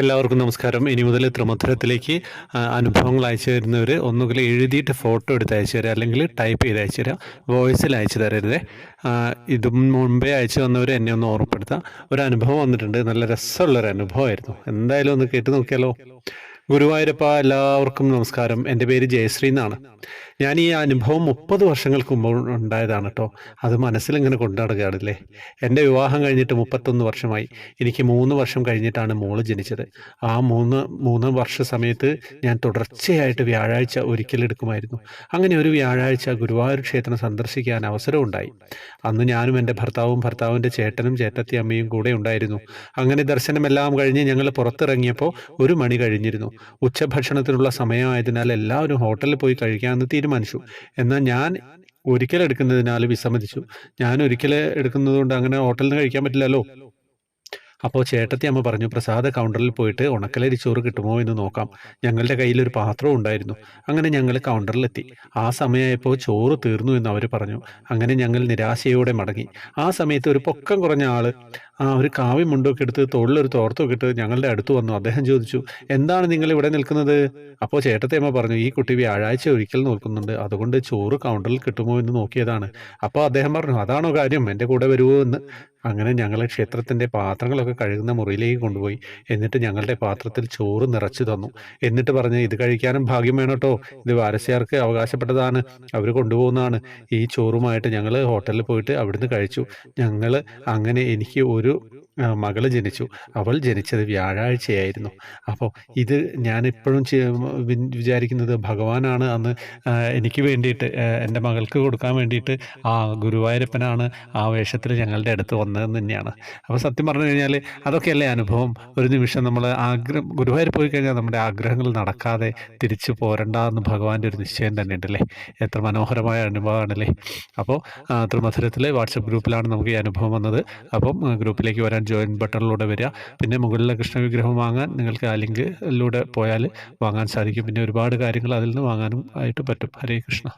എല്ലാവർക്കും നമസ്കാരം. ഇനി മുതൽ ത്രിമധുരത്തിലേക്ക് അനുഭവങ്ങൾ അയച്ചു തരുന്നവർ ഒന്നുകിൽ എഴുതിയിട്ട് ഫോട്ടോ എടുത്ത് അയച്ചു തരാം അല്ലെങ്കിൽ ടൈപ്പ് ചെയ്ത് അയച്ചു തരാം വോയിസിൽ അയച്ചു തരരുതേ. ഇതും മുമ്പേ അയച്ചു വന്നവർ എന്നെ ഒന്ന് ഓർമ്മപ്പെടുത്താം. ഒരു അനുഭവം വന്നിട്ടുണ്ട്. നല്ല രസമുള്ളൊരു അനുഭവമായിരുന്നു. എന്തായാലും ഒന്ന് കേട്ട് നോക്കിയാലോ? ഗുരുവായൂരപ്പ എല്ലാവർക്കും നമസ്കാരം. എന്റെ പേര് ജയശ്രീ എന്നാണ്. ഞാൻ ഈ അനുഭവം മുപ്പത് വർഷങ്ങൾക്ക് മുമ്പ് ഉണ്ടായതാണ് കേട്ടോ അത് മനസ്സിലിങ്ങനെ കൊണ്ടാടുകയാണല്ലേ എന്റെ വിവാഹം കഴിഞ്ഞിട്ട് മുപ്പത്തൊന്ന് വർഷമായി. എനിക്ക് മൂന്ന് വർഷം കഴിഞ്ഞിട്ടാണ് മോൾ ജനിച്ചത്. ആ മൂന്ന് മൂന്ന് വർഷ സമയത്ത് ഞാൻ തുടർച്ചയായിട്ട് വ്യാഴാഴ്ച ഒരിക്കലെടുക്കുമായിരുന്നു. അങ്ങനെ ഒരു വ്യാഴാഴ്ച ഗുരുവായൂർ ക്ഷേത്രം സന്ദർശിക്കാൻ അവസരമുണ്ടായി അന്ന് ഞാനും എന്റെ ഭർത്താവും ഭർത്താവിന്റെ ചേട്ടനും ചേട്ടത്തി അമ്മയും കൂടെ ഉണ്ടായിരുന്നു. അങ്ങനെ ദർശനമെല്ലാം കഴിഞ്ഞ് ഞങ്ങൾ പുറത്തിറങ്ങിയപ്പോൾ ഒരു മണി കഴിഞ്ഞിരുന്നു. ഉച്ചഭക്ഷണത്തിനുള്ള സമയമായതിനാൽ എല്ലാവരും ഹോട്ടലിൽ പോയി കഴിക്കാമെന്ന് തീരുമാനിച്ചു. എന്നാൽ ഞാൻ ഒരിക്കൽ എടുക്കുന്നതിനാൽ വിസമ്മതിച്ചു. ഞാൻ ഒരിക്കൽ എടുക്കുന്നത് കൊണ്ട് അങ്ങനെ ഹോട്ടലിൽ നിന്ന് കഴിക്കാൻ പറ്റില്ലല്ലോ. അപ്പോൾ ചേട്ടത്തി അമ്മ പറഞ്ഞു പ്രസാദ കൗണ്ടറിൽ പോയിട്ട് ഉണക്കലരി ചോറ് കിട്ടുമോ എന്ന് നോക്കാം. ഞങ്ങളുടെ കയ്യിൽ ഒരു പാത്രവും ഉണ്ടായിരുന്നു. അങ്ങനെ ഞങ്ങൾ കൗണ്ടറിലെത്തി ആ സമയമായപ്പോൾ ചോറ് തീർന്നു എന്ന് അവർ പറഞ്ഞു. അങ്ങനെ ഞങ്ങൾ നിരാശയോടെ മടങ്ങി. ആ സമയത്ത് ഒരു പൊക്കം കുറഞ്ഞ ആൾ ആ ഒരു കാവ്യം മുണ്ടൊക്കെ എടുത്ത് തോളിലൊരു തോർത്തൊക്കെ ഇട്ട് ഞങ്ങളുടെ അടുത്ത് വന്നു. അദ്ദേഹം ചോദിച്ചു എന്താണ് നിങ്ങൾ ഇവിടെ നിൽക്കുന്നത്? അപ്പോൾ ചേട്ടത്തേമ്മ പറഞ്ഞു ഈ കുട്ടി വ്യാഴാഴ്ച ഒരിക്കൽ നോക്കുന്നുണ്ട് അതുകൊണ്ട് ചോറ് കൗണ്ടറിൽ കിട്ടുമോ എന്ന് നോക്കിയതാണ്. അപ്പോൾ അദ്ദേഹം പറഞ്ഞു അതാണോ കാര്യം? എന്റെ കൂടെ വരുമോ എന്ന്. അങ്ങനെ ഞങ്ങൾ ക്ഷേത്രത്തിന്റെ പാത്രങ്ങളൊക്കെ കഴുകുന്ന മുറിയിലേക്ക് കൊണ്ടുപോയി. എന്നിട്ട് ഞങ്ങളുടെ പാത്രത്തിൽ ചോറ് നിറച്ചു തന്നു. എന്നിട്ട് പറഞ്ഞ് ഇത് കഴിക്കാനും ഭാഗ്യം വേണം കേട്ടോ ഇത് വാരസ്യാർക്ക് അവകാശപ്പെട്ടതാണ്. അവർ കൊണ്ടുപോകുന്നതാണ്. ഈ ചോറുമായിട്ട് ഞങ്ങൾ ഹോട്ടലിൽ പോയിട്ട് അവിടുന്ന് കഴിച്ചു. ഞങ്ങൾ അങ്ങനെ എനിക്ക് ഒരു ആ, മകൾ ജനിച്ചു. അവൾ ജനിച്ചത് വ്യാഴാഴ്ചയായിരുന്നു. അപ്പോൾ ഇത് ഞാൻ ഇപ്പോഴും വിചാരിക്കുന്നത് ഭഗവാനാണ് അന്ന് എനിക്ക് വേണ്ടിയിട്ട് എന്റെ മകൾക്ക് കൊടുക്കാൻ വേണ്ടിയിട്ട് ആ ഗുരുവായൂരപ്പനാണ് ആ വേഷത്തിൽ ഞങ്ങളുടെ അടുത്ത് വന്നതെന്ന് തന്നെയാണ്. അപ്പോൾ സത്യം പറഞ്ഞു കഴിഞ്ഞാൽ അതൊക്കെയല്ലേ അനുഭവം? ഒരു നിമിഷം നമ്മൾ ആഗ്രഹം ഗുരുവായൂർ പോയി കഴിഞ്ഞാൽ നമ്മുടെ ആഗ്രഹങ്ങൾ നടക്കാതെ തിരിച്ചു പോരണ്ട എന്ന് ഭഗവാന്റെ ഒരു നിശ്ചയം തന്നെ ഉണ്ടല്ലേ എത്ര മനോഹരമായ അനുഭവമാണല്ലേ? അപ്പോൾ ത്രിമധുരത്തിലെ വാട്സപ്പ് ഗ്രൂപ്പിലാണ് നമുക്ക് ഈ അനുഭവം വന്നത്. അപ്പം ഗ്രൂപ്പിലേക്ക് വരാൻ ജോയിൻ ബട്ടണിലൂടെ വരിക. പിന്നെ മുകളിലെ കൃഷ്ണ വിഗ്രഹം വാങ്ങാൻ നിങ്ങൾക്ക് ആ ലിങ്കിലൂടെ പോയാൽ വാങ്ങാൻ സാധിക്കും. പിന്നെ ഒരുപാട് കാര്യങ്ങൾ അതിൽ നിന്ന് വാങ്ങാനും ആയിട്ട് പറ്റും. ഹരേ കൃഷ്ണ.